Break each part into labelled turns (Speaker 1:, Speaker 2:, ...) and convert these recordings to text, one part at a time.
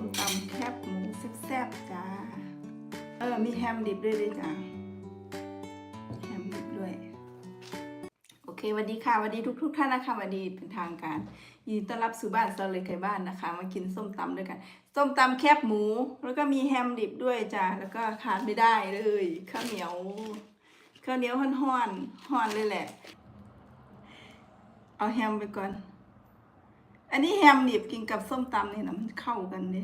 Speaker 1: ส้มตำแคบหมูแซ่บๆจ้า เออ มีแฮมดิบด้วยเลยจ้าแฮมดิบด้วย โอเคสวัสดีค่ะสวัสดีทุกทุก ๆ ท่านนะคะสวัสดีเป็นทางการยินดีต้อนรับสู่บ้านซาเลยไก่บ้านนะคะ มากินส้มตำด้วยกัน ส้มตำแคบหมู แล้วก็มีแฮมดิบด้วยจ้าแล้วก็ขาดไม่ได้เลยข้าวเหนียวข้าวเหนียวห่อนๆห่อนเลยแหละ เอาแฮมไปก่อน อันนี้แฮมดิบกินกับส้มตำนี่นะมันเข้ากันดิ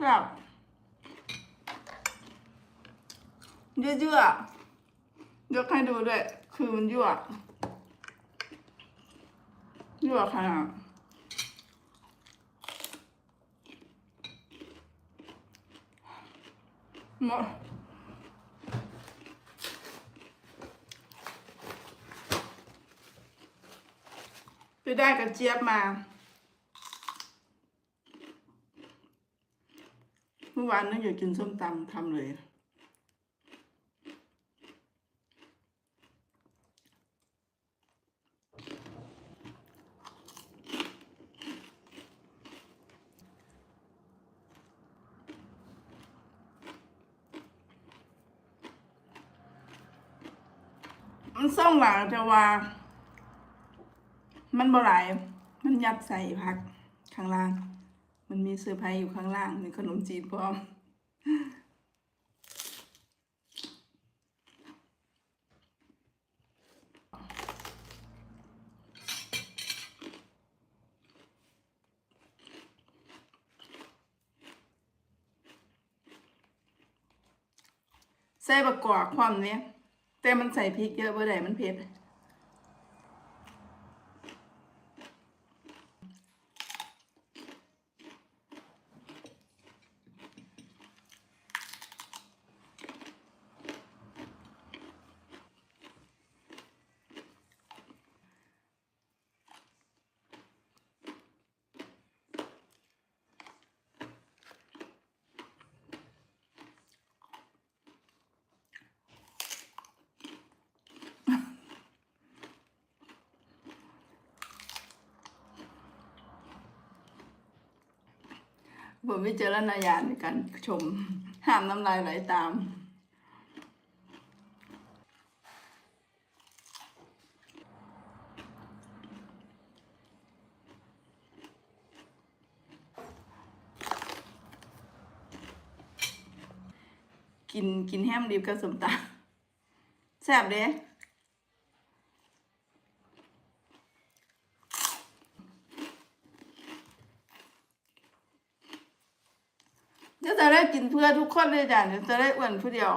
Speaker 1: แบบยั่วๆยกให้ดูด้วย คือมันยั่วยั่วขนาด หมดไปได้กระเจี๊ยบมาเมื่อวานนึกอยากกินส้มตำทำเลย มันส่งหลังจะว่า มันบ่หลาย มันยัดใส่พักข้างล่าง มันมีเซอร์ไพรส์อยู่ข้างล่างมีขนมจีนพร้อมใส่ประกอบความเนี้ย แต่มันใส่พริกเยอะเบ่ได้มันเผ็ด ผมไม่เจอแล้วนายาในการชม ห้ามน้ำลายไหลตาม กินกินแฮมดิบกับสมตาแซ่บเด้ เดี๋ยวจะได้กินเพื่อทุกคนเลยจ้ะจะได้อ้วนผู้เดียว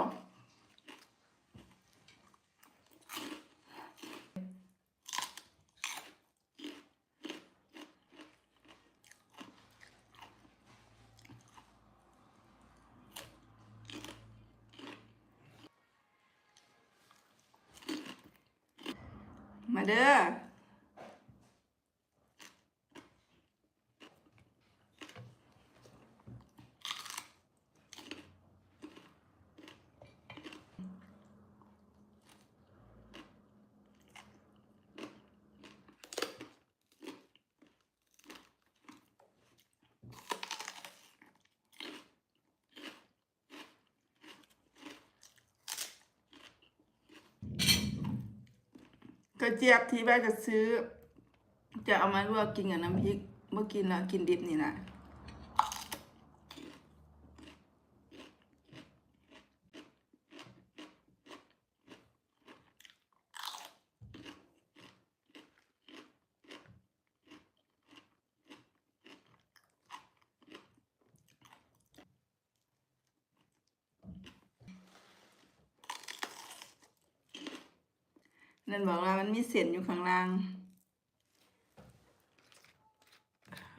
Speaker 1: มาเด้อ ระเจี๊ยบที่แม่จะซื้อ จะเอามาลวกกินกับน้ำพริก เมื่อกินแล้วกินดิบนี่นะ นั่นบอกว่ามันมีเส้นอยู่ข้างล่าง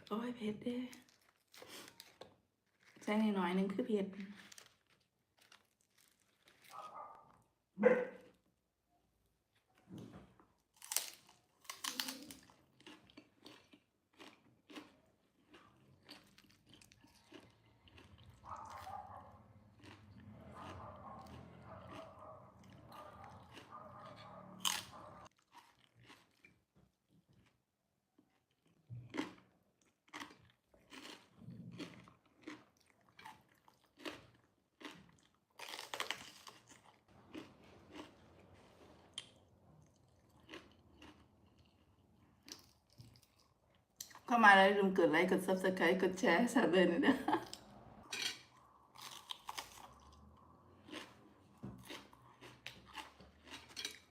Speaker 1: โอ้ยเผ็ดเด้ใส่หน่อยนึงคือเผ็ด เข้ามาแล้วอย่าลืมกดไลค์กดซับสไครต์กดแชร์สับเลยนะ